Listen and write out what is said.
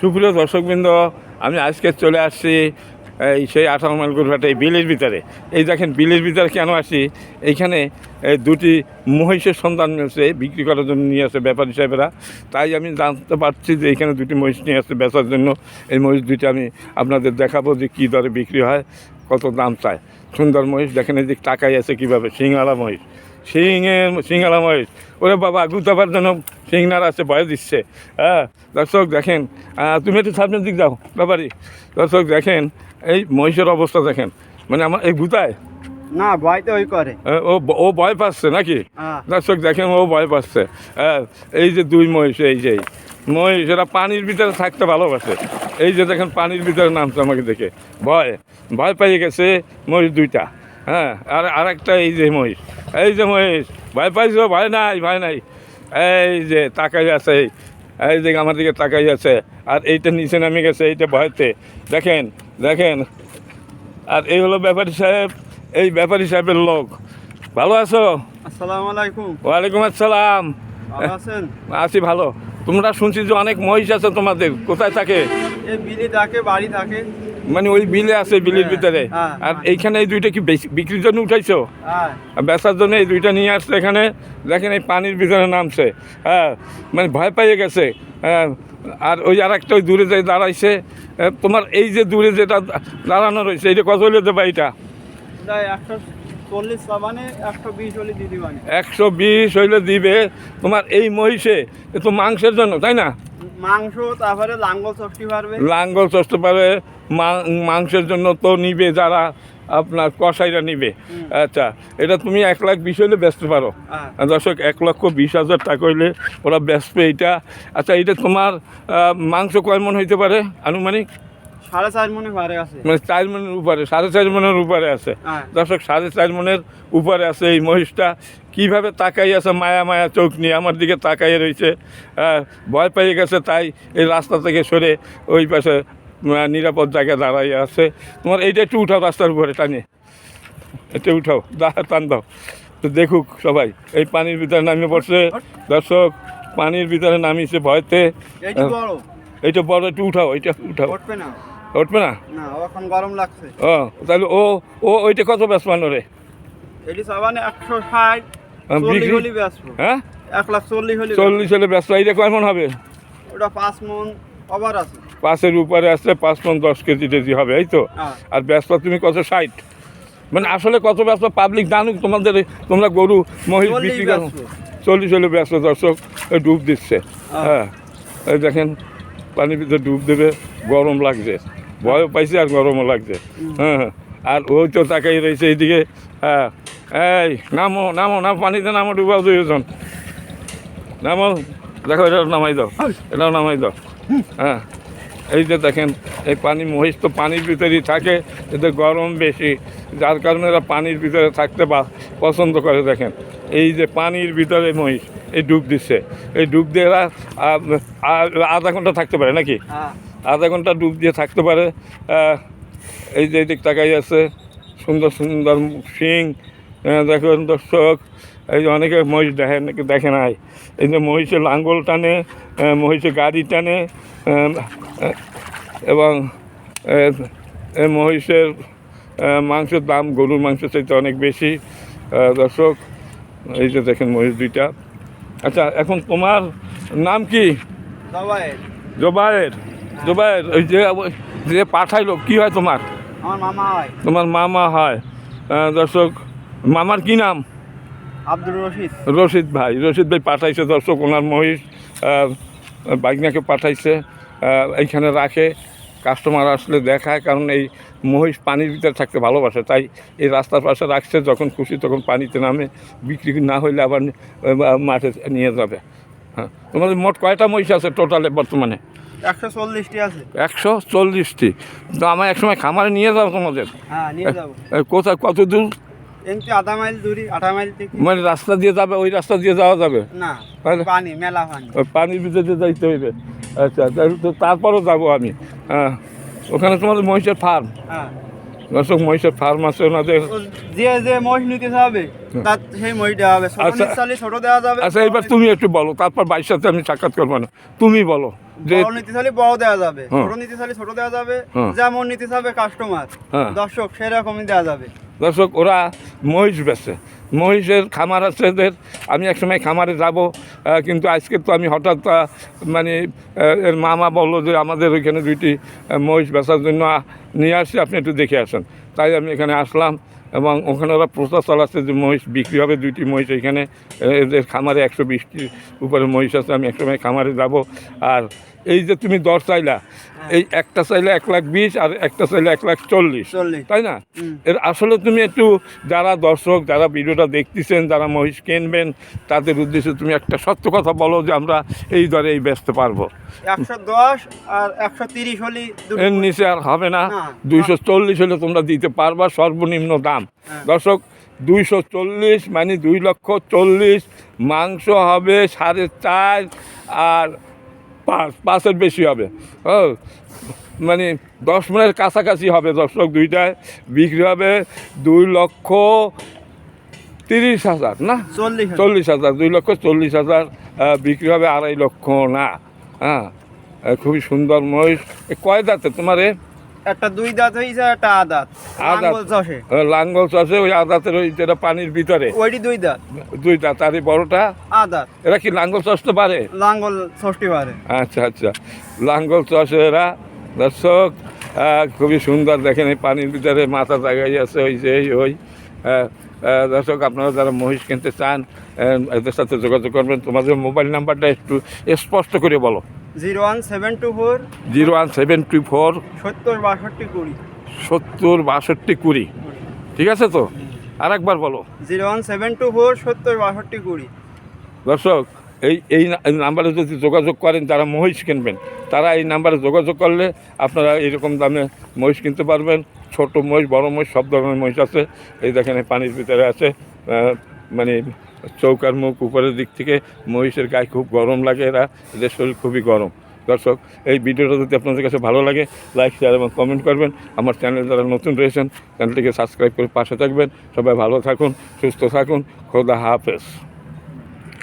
সুপ্রিয় দর্শকবৃন্দ, আমি আজকে চলে আসছি, এই সেই আঠারো মাইল গুরুহাটে এই বিলের ভিতরে। এই দেখেন, বিলের ভিতরে কেন আসি? এইখানে দুটি মহিষের সন্ধান মিলছে বিক্রি করার জন্য নিয়ে আসে ব্যাপারী সাহেবেরা। তাই আমি জানতে পারছি যে এখানে দুটি মহিষ নিয়ে আসছে বেচার জন্য। এই মহিষ দুটি আমি আপনাদের দেখাবো যে কী দরে বিক্রি হয়, কত দাম চায়। সুন্দর মহিষ, দেখেন এই যে টাকাই আছে কীভাবে সিংহালা মহিষ। সিংহে সিংহালা মহিষ ওরে বাবা গুতাবার জন্য সিংনার আছে ভয় দিচ্ছে। হ্যাঁ দর্শক দেখেন তুমি একটু সামনের দিক যাও ব্যাপারি। দর্শক দেখেন এই মহিষের অবস্থা দেখেন। মানে আমার এই গুতায় না ভয় তো ওই করে। ও ও ভয় পাচ্ছে নাকি? হ্যাঁ। দর্শক দেখেন ও ভয় পাচ্ছে। হ্যাঁ এই যে দুই মহিষ এই যে। মহিষ এরা পানির ভিতরে থাকতে ভালোবাসে। এই যে দেখেন পানির ভিতরে নামছে আমাকে দেখে। ভয় ভয় পেয়ে গেছে মহিষ দুইটা। হ্যাঁ আর আরেকটা এই যে মহিষ। এই যে মহিষ ভয় পাইছো? ভয় নাই ভয় নাই। এই যে তাকাই আছে এই যে আমার দিকে তাকাই আছে আর এইটা নিচে নামে গেছে এইটা ভয়তে। দেখেন দেখেন। আর এই হলো ব্যাপারী সাহেব এই ব্যাপারী সাহেবের লোক। ভালো আছো? আসসালামু আলাইকুম। ওয়ালাইকুম আসসালাম। আছেন? আছি ভালো। তোমরা শুনছি যে অনেক মহিষ আছে তোমাদের কোথায় থাকে? এই বিলি থাকে বাড়ি থাকে। মানে ওই বিলে আছে বিলের ভিতরে। হ্যাঁ, আর হ্যাঁ। এইখানে এই দুইটা কি বিক্রির জন্য উঠাইছো? হ্যাঁ। আর বেচার জন্য এই দুইটা নিয়ে আসছে এখানে। দেখেন এই পানির ভিতরে নামছে। হ্যাঁ মানে ভয় পেয়ে গেছে। আর ওই আর একটা ওই দূরে যে দাঁড়াইছে। তোমার এই যে দূরে যেটা দাঁড়ানো রয়েছে এইটা কত হলে দেবা একশো বিশ দিদি মানে একশো বিশ হইলে দিবে। তোমার এই মহিষে তো মাংসের জন্য তাই না? মাংস তারপরে লাঙ্গল চষ্টি পারবে। লাঙ্গল চষতে পারে মা- মাংসের জন্য তো নিবে যারা আপনার কষাইরা নিবে। আচ্ছা এটা তুমি এক লাখ বিশ হইলে বেচতে পারো। হ্যাঁ। দর্শক এক লক্ষ বিশ হাজার টাকা হইলে ওরা বেচবে এটা। আচ্ছা এটা তোমার মাংস কয় মন হইতে পারে আনুমানিক? সাড়ে চার মনে পারে আছে। মানে চার মনের উপরে সাড়ে চার মনের উপরে আছে। হ্যাঁ। দর্শক সাড়ে চার মনের উপরে আছে এই মহিষটা। কীভাবে তাকাই আছে মায়া মায়া চোখ নিয়ে আমার দিকে তাকাইয়ে রয়েছে ভয় পেয়ে গেছে তাই এই রাস্তা থেকে সরে ওই পাশে নিরাপদ জায়গায় দাঁড়াইয়ে আছে। তোমার এইটা একটু উঠাও রাস্তার উপরে টানে। এটা উঠাও দা টান দাও। তো দেখুক সবাই এই পানির ভিতরে নামিয়ে পড়ছে। দর্শক পানির ভিতরে নামিয়েছে ভয়তে। এইটি বড়। একটু উঠাও এইটা উঠাও। উঠবে না। এখন গরম লাগছে। ও তাহলে ও ও ওইটা কত বেসমান রে এটি সাবানে একশো ষাট। বিক্রি- হ্যাঁ? এক লাখ চল্লিশ হলে চল্লিশ হলে ব্যস্ত। এইটা কেমন হবে। ওটা পাঁচ মন কভার আছে। পাঁচের উপরে আসলে পাঁচ পন দশ কেজি টেজি হবে এই তো? হ্যাঁ। আর ব্যস্ত তুমি কত? ষাট। মানে আসলে কত ব্যস্ত? পাবলিক জানুক তোমাদের তোমরা গরু মহিষ চল্লিশ বিক্রি করো। চল্লিশ হলে ব্যস্ত দর্শক ডুব দিচ্ছে। হ্যাঁ। হ্যাঁ। এই দেখেন পানির ভিতরে ডুব দেবে গরম লাগছে। ভয়ও পাইছে আর গরমও লাগছে। হ্যাঁ হ্যাঁ। আর ওই তো তাকাই রয়েছে এইদিকে। হ্যাঁ। এই নামো নামো নাম পানিতে নামো ডুবাও দুইজন নামো দেখো এটা নামাই দাও এটাও নামাই দাও। হ্যাঁ এই যে দেখেন এই পানি মহিষ তো পানির ভিতরেই থাকে এদের গরম বেশি যার কারণে এরা পানির ভিতরে থাকতে বা পছন্দ করে দেখেন। এই যে পানির ভিতরে মহিষ এই ডুব দিচ্ছে এই ডুব দিয়ে এরা আধা ঘণ্টা থাকতে পারে নাকি? আধা ঘণ্টা ডুব দিয়ে থাকতে পারে এই যে দিক তাকাই আছে সুন্দর সুন্দর শিং দেখুন দর্শক এই যে অনেকে মহিষ দেখে নাকি দেখে নাই? এই যে মহিষে লাঙ্গল টানে আহ, মহিষে গাড়ি টানে আহ, এবং মহিষের মাংসের দাম গরুর মাংসের চাইতে অনেক বেশি। দর্শক এই যে দেখেন মহিষ দুইটা। আচ্ছা এখন তোমার নাম কি? জোবায়ের। জোবায়ের ওই যে যে পাঠাইলো কি হয় তোমার? আমার মামা হয়। তোমার মামা হয় দর্শক মামার কি নাম? আব্দুল রশিদ। রশিদ ভাই রশিদ ভাই পাঠাইছে দর্শক ওনার মহিষ বাইকনাকে পাঠাইছে এইখানে রাখে কাস্টমার আসলে দেখায় কারণ এই মহিষ পানির ভিতরে থাকতে ভালোবাসে তাই এই রাস্তার পাশে রাখছে যখন খুশি তখন পানিতে নামে বিক্রি না হইলে আবার মাঠে নিয়ে যাবে। হ্যাঁ তোমাদের মোট কয়টা মহিষ আছে টোটালে বর্তমানে? একশো চল্লিশটি আছে। একশো চল্লিশটি। তো আমার একসময় খামারে নিয়ে যাব তোমাদের। হ্যাঁ নিয়ে যাব। কোথায় কত দূর এমনি আধা মাইল দূরি আধা মাইল থেকে। মানে রাস্তা দিয়ে যাবে ওই রাস্তা দিয়ে যাওয়া যাবে? না পানি মেলা পানি। ওই পানির ভিতরে দিয়ে যাইতে হইবে। আচ্ছা তো তারপরও যাব আমি। হ্যাঁ ওখানে তোমাদের মহিষের ফার্ম হ্যাঁ। দর্শক মহিষের ফার্ম আছে ওনাদের যে যে মহিষ নিতে তার সেই মহিষ দেওয়া হবে। ছোট আচ্ছা। ছোট দেওয়া যাবে। আচ্ছা এবার তুমি একটু বলো তারপর বাইশ সাথে আমি সাক্ষাৎ করব না। তুমি বলো বড় নিতে চাইলে বড় দেওয়া যাবে। ছোট নিতে চাইলে ছোট দেওয়া যাবে। যেমন নিতে চাবে কাস্টমার হ্যাঁ। দর্শক সেরকমই দেওয়া যাবে। দর্শক ওরা মহিষ বেছে মহিষের খামার আছে এদের। আমি একসময় খামারে যাব কিন্তু আজকে তো আমি হঠাৎ মানে এর মামা বলল যে আমাদের ওইখানে দুইটি মহিষ বেচার জন্য নিয়ে আসি, আপনি একটু দেখে আসেন। তাই আমি এখানে আসলাম এবং ওখানে ওরা প্রচার চালাচ্ছে যে মহিষ বিক্রি হবে, দুইটি মহিষ এখানে, এদের খামারে একশো বিশটির উপরে মহিষ আছে, আমি একসময় খামারে যাব। আর এই যে তুমি দশ চাইলা এই একটা চাইলে এক লাখ বিশ আর একটা চাইলে এক লাখ চল্লিশ তাই না? এর আসলে তুমি একটু যারা দর্শক যারা ভিডিওটা দেখতেছেন যারা মহিষ কিনবেন তাদের উদ্দেশ্যে তুমি একটা সত্য কথা বলো যে আমরা এই দরে এই বেচতে পারব। একশো দশ আর একশো তিরিশ হলে এর নিচে আর হবে না না। দুইশো চল্লিশ হলে তোমরা দিতে পারবা সর্বনিম্ন দাম। হ্যাঁ। দর্শক দুইশো চল্লিশ মানে দুই লক্ষ চল্লিশ মাংস হবে সাড়ে চার আর পাঁচ পাঁচের বেশি হবে। ও মানে দশ মনের কাছাকাছি হবে দর্শক দুইটায়। বিক্রি হবে দুই লক্ষ তিরিশ হাজার না? চল্লিশ হাজার। চল্লিশ হাজার দুই লক্ষ চল্লিশ হাজার বিক্রি হবে আড়াই লক্ষ না? হ্যাঁ খুবই সুন্দর মহিষ। এ কয় দাঁতে তোমার এ? একটা দুই দাঁত হয়েছে একটা আদাত। আঙুল চষে। লাঙ্গল আছে ওই আদাতের ওই যেটা পানির ভিতরে। ওইটি দুই দাঁত। দুই দাঁত আর এই বড়টা? আদাত এরা কি লাঙ্গল চাষতে পারে? লাঙ্গল ষষ্ঠী পারে। আচ্ছা আচ্ছা। লাঙ্গল চাষে এরা। দর্শক খুবই সুন্দর দেখেন এই পানির ভিতরে মাথা জায়গায় আছে ওই যে এই ওই। দর্শক আপনারা যারা মহিষ কিনতে চান এদের সাথে যোগাযোগ করবেন। তোমাদের মোবাইল নাম্বারটা একটু স্পষ্ট করে বলো। Zero one seven two four zero one seven two four সত্তর বাষট্টি কুড়ি। সত্তর বাষট্টি কুড়ি। ঠিক আছে তো? আর একবার বলো। Zero one seven two four সত্তর বাষট্টি কুড়ি। দর্শক এই এই নাম্বারে যদি যোগাযোগ করেন যারা মহিষ কিনবেন। তারা এই নাম্বারে যোগাযোগ করলে আপনারা এরকম দামে মহিষ কিনতে পারবেন। ছোট মহিষ বড় মহিষ সব ধরনের মহিষ আছে। এই দেখেন পানির ভিতরে আছে মানে চৌকার মুখ উপরের দিক থেকে মহিষের গায়ে খুব গরম লাগে এরা। এদের শরীর খুবই গরম। দর্শক, এই ভিডিওটা যদি আপনাদের কাছে ভালো লাগে লাইক শেয়ার এবং কমেন্ট করবেন। আমার চ্যানেল যারা নতুন রয়েছেন চ্যানেলটিকে সাবস্ক্রাইব করে পাশে থাকবেন। সবাই ভালো থাকুন, সুস্থ থাকুন। খোদা হাফেজ।